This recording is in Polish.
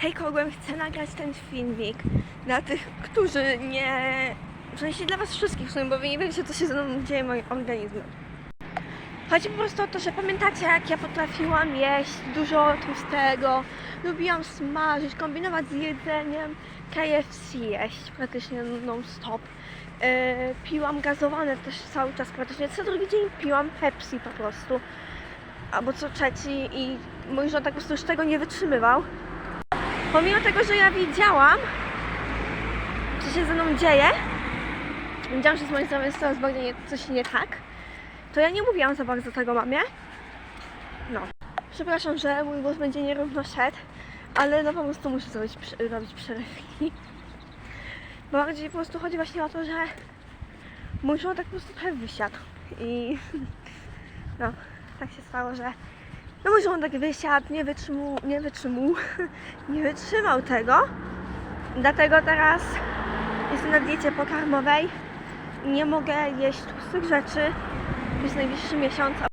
Hej Kogłem, chcę nagrać ten filmik dla tych, którzy nie... W sensie dla was wszystkich w sumie, bo wy nie wiecie, co się ze mną dzieje moim organizmem. Chodzi po prostu o to, że pamiętacie, jak ja potrafiłam jeść dużo tłustego, lubiłam smażyć, kombinować z jedzeniem, KFC jeść praktycznie non-stop. Yy, piłam gazowane też cały czas praktycznie. Co drugi dzień piłam Pepsi po prostu. Albo co trzeci i mój rząd tak po prostu już tego nie wytrzymywał. Pomimo tego, że ja wiedziałam, co się ze mną dzieje, wiedziałam, że z moim zdrowiem jest coraz bardziej coś nie tak, to ja nie mówiłam za bardzo tego mamie. No. Przepraszam, że mój głos będzie nierówno szedł, ale no po prostu muszę zrobić, robić przerywki. Bo bardziej po prostu chodzi właśnie o to, że mój żołądek po prostu trochę wysiadł i no, tak się stało, że no mój żołądek wysiadł, nie wytrzymał, nie wytrzymał, nie wytrzymał tego. Dlatego teraz jestem na diecie pokarmowej nie mogę jeść tłustych rzeczy przez najbliższy miesiąc,